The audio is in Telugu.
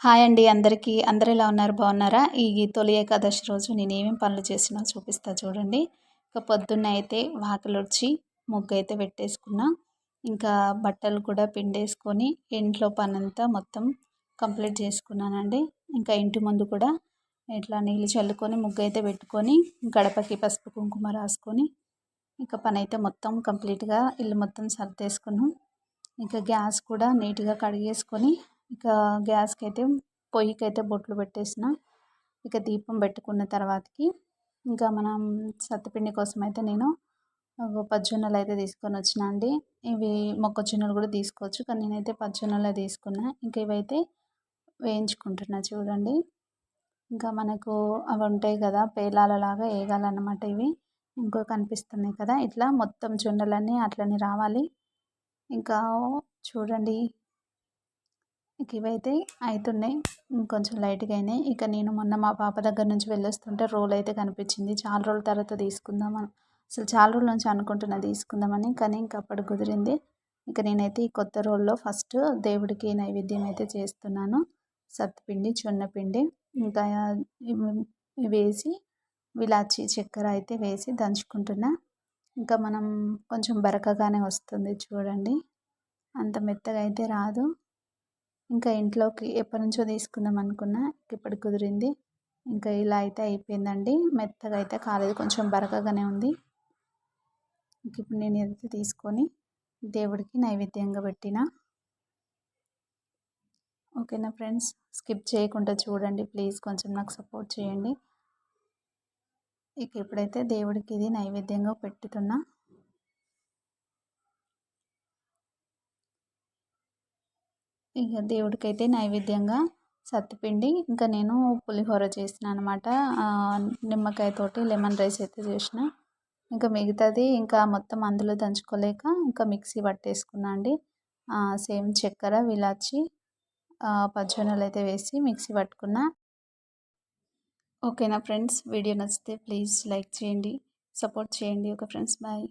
హాయ్ అండి అందరికీ. అందరు ఎలా ఉన్నారు? బాగున్నారా? ఈ తొలి ఏకాదశి రోజు నేను ఏమేమి పనులు చేసినా చూపిస్తా చూడండి. ఇక పొద్దున్న అయితే వాకిలొచ్చి ముగ్గు అయితే పెట్టేసుకున్నా. ఇంకా బట్టలు కూడా పిండేసుకొని ఇంట్లో పనంతా మొత్తం కంప్లీట్ చేసుకున్నానండి. ఇంకా ఇంటి ముందు కూడా ఇట్లా నీళ్ళు చల్లుకొని ముగ్గు అయితే పెట్టుకొని గడపకి పసుపు కుంకుమ రాసుకొని ఇంకా పని అయితే మొత్తం కంప్లీట్గా ఇల్లు మొత్తం సర్దేసుకున్నాం. ఇంకా గ్యాస్ కూడా నీట్గా కడిగేసుకొని ఇంకా గ్యాస్కి అయితే పొయ్యికి అయితే బొట్లు పెట్టేసిన. ఇక దీపం పెట్టుకున్న తర్వాతకి ఇంకా మనం సత్తుపిండి కోసం అయితే నేను పజ్జొన్నలు అయితే తీసుకొని వచ్చిన అండి. ఇవి మొక్కజొన్నలు కూడా తీసుకోవచ్చు కానీ నేనైతే పజ్జొన్నలే తీసుకున్నా. ఇంకా ఇవైతే వేయించుకుంటున్నా చూడండి. ఇంకా మనకు అవి ఉంటాయి కదా పేలాలలాగా వేగాలన్నమాట ఇవి. ఇంకో కనిపిస్తున్నాయి కదా ఇట్లా మొత్తం జొన్నలన్నీ అట్లనే రావాలి. ఇంకా చూడండి. నాకు ఇవైతే అవుతున్నాయి ఇంకొంచెం లైట్గా అయినాయి. ఇక నేను మొన్న మా పాప దగ్గర నుంచి వెళ్ళొస్తుంటే రోల్ అయితే కనిపించింది. చాలా రోజుల తర్వాత తీసుకుందాం అసలు చాలా రోజుల నుంచి అనుకుంటున్నా తీసుకుందామని కానీ ఇంక అప్పుడు కుదిరింది. ఇక నేనైతే ఈ కొత్త రోల్లో ఫస్ట్ దేవుడికి నైవేద్యం అయితే చేస్తున్నాను. సత్తుపిండి చున్నపిండి ఇంకా వేసి విలాచి చక్కెర అయితే వేసి దంచుకుంటున్నా. ఇంకా మనం కొంచెం బరకగానే వస్తుంది చూడండి. అంత మెత్తగా అయితే రాదు. ఇంకా ఇంట్లోకి ఎప్పటి నుంచో తీసుకుందాం అనుకున్నా ఇప్పుడు కుదిరింది. ఇంకా ఇలా అయితే అయిపోయిందండి. మెత్తగా అయితే కాలేదు కొంచెం బరకగానే ఉంది. ఇప్పుడు నేను ఏదైతే తీసుకొని దేవుడికి నైవేద్యంగా పెట్టిన. ఓకేనా ఫ్రెండ్స్? స్కిప్ చేయకుండా చూడండి ప్లీజ్ కొంచెం నాకు సపోర్ట్ చేయండి. ఇక ఇప్పుడైతే దేవుడికి ఇది నైవేద్యంగా పెట్టుతున్నా. ఇక దేవుడికైతే నైవేద్యంగా సత్తుపిండి ఇంకా నేను పులిహోర చేసిన అనమాట నిమ్మకాయతోటి లెమన్ రైస్ అయితే చేసిన. ఇంకా మిగతాది ఇంకా మొత్తం అందులో దంచుకోలేక ఇంకా మిక్సీ పట్టేసుకున్నా అండి. సేమ్ చక్కెర విలాచి పచ్చనలు అయితే వేసి మిక్సీ పట్టుకున్నా. ఓకేనా ఫ్రెండ్స్? వీడియో నచ్చితే ప్లీజ్ లైక్ చేయండి సపోర్ట్ చేయండి. Okay friends bye.